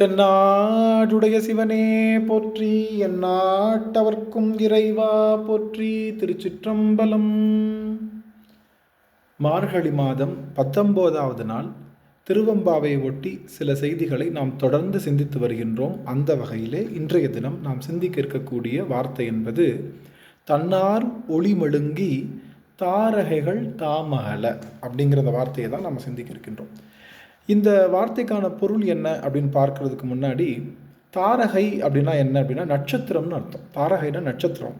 தென்னாடுடைய சிவனே போற்றி எந்நாட்டவர்க்கும் இறைவா போற்றி திருச்சிற்றம்பலம். மார்கழி மாதம் பத்தொம்போதாவது நாள். திருவம்பாவை ஒட்டி சில செய்திகளை நாம் தொடர்ந்து சிந்தித்து வருகின்றோம். அந்த வகையிலே இன்றைய தினம் நாம் சிந்திக்க இருக்கக்கூடிய வார்த்தை என்பது தன்னார் ஒளிமழுங்கி தாரகைகள் தாமகல அப்படிங்கிற வார்த்தையை தான் நம்ம சிந்திக்க இருக்கின்றோம். இந்த வார்த்தைக்கான பொருள் என்ன அப்படின்னு பார்க்கறதுக்கு முன்னாடி தாரகை அப்படின்னா என்ன அப்படின்னா நட்சத்திரம்னு அர்த்தம். தாரகைனா நட்சத்திரம்.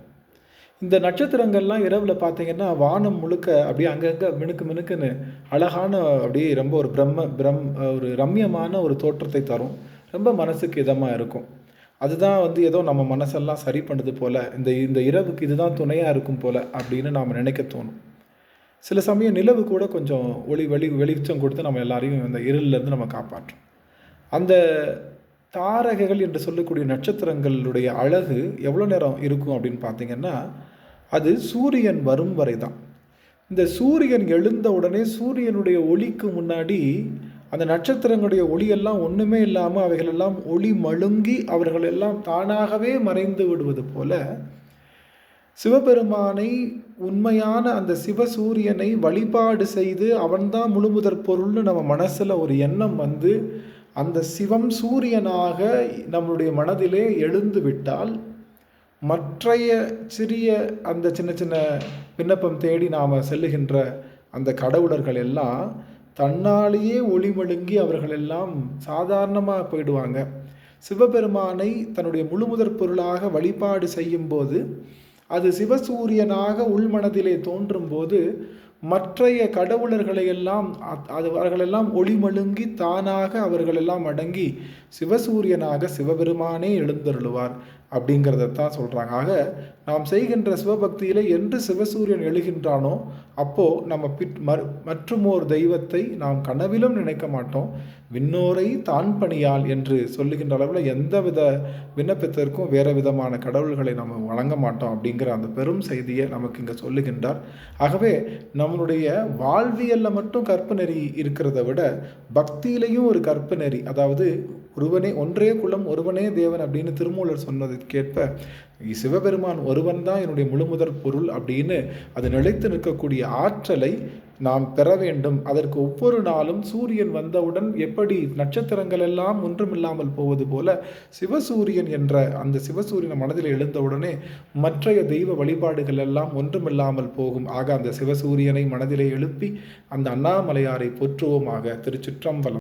இந்த நட்சத்திரங்கள்லாம் இரவில் பார்த்தீங்கன்னா வானம் முழுக்க அப்படியே அங்கங்கே மினுக்கு மினுக்குன்னு அழகான அப்படியே ரொம்ப ஒரு பிரம்ம பிரம் ஒரு ரம்யமான ஒரு தோற்றத்தை தரும். ரொம்ப மனசுக்கு இதமாக இருக்கும். அதுதான் வந்து ஏதோ நம்ம மனசெல்லாம் சரி பண்ணுது போல் இந்த இந்த இரவுக்கு இதுதான் துணையாக இருக்கும் போல் அப்படின்னு நாம் நினைக்க தோணும். சில சமயம் நிலவு கூட கொஞ்சம் ஒளி வெளி வெளிச்சம் கொடுத்து நம்ம எல்லாரையும் அந்த இருளிலேருந்து நம்ம காப்பாற்றும். அந்த தாரகைகள் என்று சொல்லக்கூடிய நட்சத்திரங்களுடைய அழகு எவ்வளோ நேரம் இருக்கும் அப்படின்னு பார்த்தீங்கன்னா அது சூரியன் வரும் வரை தான். இந்த சூரியன் எழுந்த உடனே சூரியனுடைய ஒளிக்கு முன்னாடி அந்த நட்சத்திரங்களுடைய ஒளியெல்லாம் ஒன்றுமே இல்லாமல் அவைகளெல்லாம் ஒளி மழுங்கி அவர்களெல்லாம் தானாகவே மறைந்து விடுவது போல சிவபெருமானை உண்மையான அந்த சிவசூரியனை வழிபாடு செய்து அவன்தான் முழுமுதற் பொருள்னு நம்ம மனசில் ஒரு எண்ணம் வந்து அந்த சிவம் சூரியனாக நம்மளுடைய மனதிலே எழுந்து விட்டால் மற்றைய சிறிய அந்த சின்ன சின்ன விண்ணப்பம் தேடி நாம் செல்லுகின்ற அந்த கடவுளர்கள் எல்லாம் தன்னாலேயே ஒளிமழுங்கி அவர்கள் எல்லாம் சாதாரணமாக போயிடுவாங்க. சிவபெருமானை தன்னுடைய முழுமுதற் பொருளாக வழிபாடு செய்யும்போது அது சிவசூரியனாக உள்மனதிலே தோன்றும் போது மற்றைய கடவுளர்களை எல்லாம் அது அவர்களெல்லாம் ஒளிமழுங்கி தானாக அவர்களெல்லாம் அடங்கி சிவசூரியனாக சிவபெருமானே எழுந்தருளுவார். அப்படிங்கிறத தான் சொல்கிறாங்க ஆக நாம் செய்கின்ற சிவபக்தியில் என்று சிவசூரியன் எழுகின்றானோ அப்போது நம்ம பிட் மற்றுமோர் தெய்வத்தை நாம் கனவிலும் நினைக்க மாட்டோம். விண்ணோரை தான் பணியால் என்று சொல்லுகின்ற அளவில் எந்தவித விண்ணப்பத்திற்கும் வேறு விதமான கடவுள்களை நம்ம வழங்க மாட்டோம் அப்படிங்கிற அந்த பெரும் செய்தியை நமக்கு இங்கே சொல்லுகின்றார். ஆகவே நம்மளுடைய வாழ்வியலில் மட்டும் கற்பு நெறி இருக்கிறத விட பக்தியிலையும் ஒரு கற்பு நெறி அதாவது ஒருவனே ஒன்றே குலம் ஒருவனே தேவன் அப்படின்னு திருமூலர் சொன்னதற்கேற்ப சிவபெருமான் ஒருவன் தான் என்னுடைய முழுமுதற் பொருள் அப்படின்னு அது நிலைத்து நிற்கக்கூடிய ஆற்றலை நாம் பெற வேண்டும். அதற்கு ஒவ்வொரு நாளும் சூரியன் வந்தவுடன் எப்படி நட்சத்திரங்கள் எல்லாம் ஒன்றுமில்லாமல் போவது போல சிவசூரியன் என்ற அந்த சிவசூரியன் மனதில் எழுந்தவுடனே மற்றைய தெய்வ வழிபாடுகள் எல்லாம் ஒன்றுமில்லாமல் போகும். ஆக அந்த சிவசூரியனை மனதிலே எழுப்பி அந்த அண்ணாமலையாரை போற்றுவோமாக திருச்சிற்றம்பலம்.